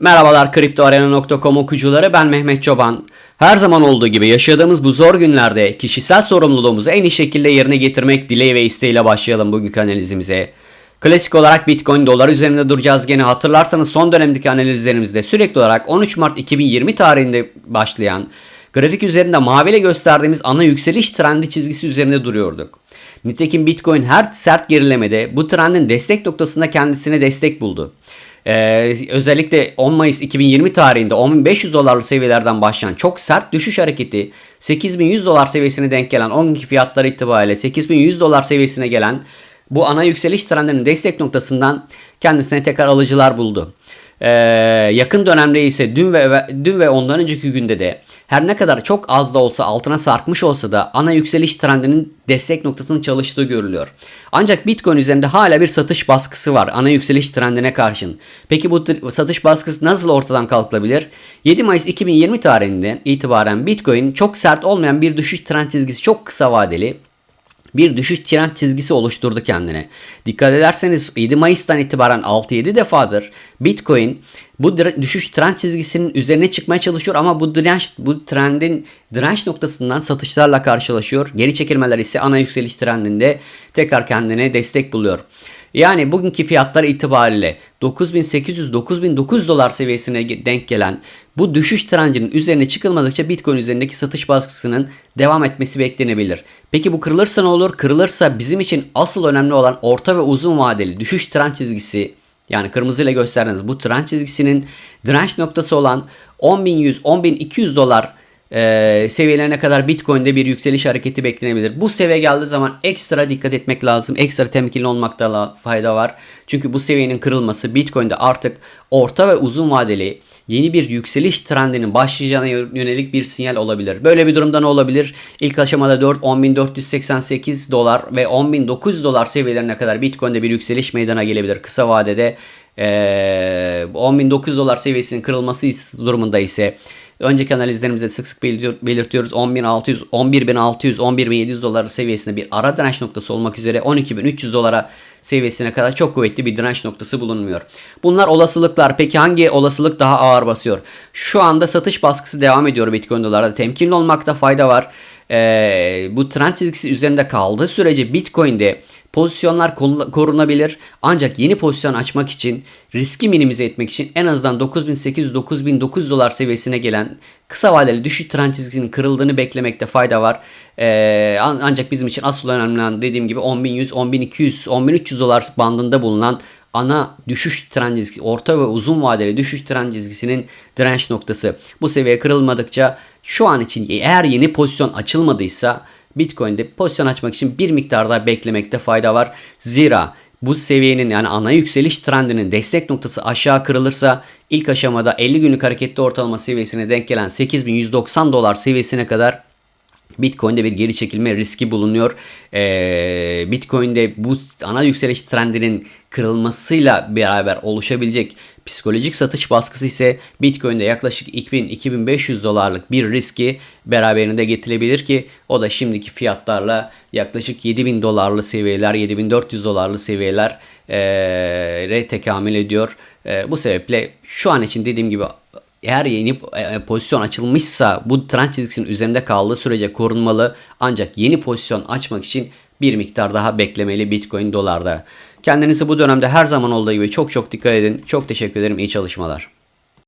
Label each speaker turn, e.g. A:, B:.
A: Merhabalar kriptoarena.com okuyucuları ben Mehmet Çoban. Her zaman olduğu gibi yaşadığımız bu zor günlerde kişisel sorumluluğumuzu en iyi şekilde yerine getirmek dileği ve isteğiyle başlayalım bugünkü analizimize. Klasik olarak Bitcoin dolar üzerinde duracağız gene hatırlarsanız son dönemdeki analizlerimizde sürekli olarak 13 Mart 2020 tarihinde başlayan grafik üzerinde maviyle gösterdiğimiz ana yükseliş trendi çizgisi üzerinde duruyorduk. Nitekim Bitcoin her sert gerilemede bu trendin destek noktasında kendisine destek buldu. Ee, özellikle 10 Mayıs 2020 tarihinde 10.500 dolarlı seviyelerden başlayan çok sert düşüş hareketi 8.100 dolar seviyesine denk gelen 10 günkü fiyatlar itibariyle 8.100 dolar seviyesine gelen bu ana yükseliş trendinin destek noktasından kendisine tekrar alıcılar buldu. Ee, yakın dönemde ise dün ve dün ve ondan önceki günde de her ne kadar çok az da olsa altına sarkmış olsa da ana yükseliş trendinin destek noktasının çalıştığı görülüyor. Ancak Bitcoin üzerinde hala bir satış baskısı var ana yükseliş trendine karşın. Peki bu satış baskısı nasıl ortadan kalkılabilir? 7 Mayıs 2020 tarihinden itibaren Bitcoin çok sert olmayan bir düşüş trend çizgisi çok kısa vadeli bir düşüş trend çizgisi oluşturdu kendine. Dikkat ederseniz 7 Mayıs'tan itibaren 6-7 defadır Bitcoin bu düşüş trend çizgisinin üzerine çıkmaya çalışıyor ama bu direnç bu trendin direnç noktasından satışlarla karşılaşıyor. Geri çekilmeler ise ana yükseliş trendinde tekrar kendine destek buluyor. Yani bugünkü fiyatlar itibariyle 9800-9900 dolar seviyesine denk gelen bu düşüş trendinin üzerine çıkılmadıkça Bitcoin üzerindeki satış baskısının devam etmesi beklenebilir. Peki bu kırılırsa ne olur? Kırılırsa bizim için asıl önemli olan orta ve uzun vadeli düşüş trend çizgisi yani kırmızıyla gösterdiğiniz bu trend çizgisinin direnç noktası olan 10.100-10.200 dolar e, seviyelerine kadar Bitcoin'de bir yükseliş hareketi beklenebilir. Bu seviye geldiği zaman ekstra dikkat etmek lazım. Ekstra temkinli olmakta fayda var. Çünkü bu seviyenin kırılması Bitcoin'de artık orta ve uzun vadeli yeni bir yükseliş trendinin başlayacağına yönelik bir sinyal olabilir. Böyle bir durumda ne olabilir? İlk aşamada 4 10.488 dolar ve 10.900 dolar seviyelerine kadar Bitcoin'de bir yükseliş meydana gelebilir. Kısa vadede e, 10.900 dolar seviyesinin kırılması durumunda ise Önceki analizlerimizde sık sık belirtiyoruz. 10.600, 11.600, 11.700 dolar seviyesinde bir ara direnç noktası olmak üzere 12.300 dolara seviyesine kadar çok kuvvetli bir direnç noktası bulunmuyor. Bunlar olasılıklar. Peki hangi olasılık daha ağır basıyor? Şu anda satış baskısı devam ediyor Bitcoin dolarda. Temkinli olmakta fayda var. Ee, bu trend çizgisi üzerinde kaldığı sürece Bitcoin'de Pozisyonlar korunabilir ancak yeni pozisyon açmak için riski minimize etmek için en azından 9800-9900 dolar seviyesine gelen kısa vadeli düşüş trend çizgisinin kırıldığını beklemekte fayda var. Ee, ancak bizim için asıl önemli olan dediğim gibi 10.100, 10.200, 10.300 dolar bandında bulunan ana düşüş trend çizgisi, orta ve uzun vadeli düşüş trend çizgisinin direnç noktası. Bu seviye kırılmadıkça şu an için eğer yeni pozisyon açılmadıysa Bitcoin'de pozisyon açmak için bir miktar daha beklemekte fayda var. Zira bu seviyenin yani ana yükseliş trendinin destek noktası aşağı kırılırsa ilk aşamada 50 günlük hareketli ortalama seviyesine denk gelen 8190 dolar seviyesine kadar Bitcoin'de bir geri çekilme riski bulunuyor. Ee, Bitcoin'de bu ana yükseliş trendinin kırılmasıyla beraber oluşabilecek psikolojik satış baskısı ise Bitcoin'de yaklaşık 2000-2500 dolarlık bir riski beraberinde getirebilir ki o da şimdiki fiyatlarla yaklaşık 7000 dolarlı seviyeler, 7400 dolarlı seviyeler e, tekamül ediyor. E, bu sebeple şu an için dediğim gibi eğer yeni e, pozisyon açılmışsa bu trend çizgisinin üzerinde kaldığı sürece korunmalı. Ancak yeni pozisyon açmak için bir miktar daha beklemeli Bitcoin dolarda. Kendinize bu dönemde her zaman olduğu gibi çok çok dikkat edin. Çok teşekkür ederim. İyi çalışmalar.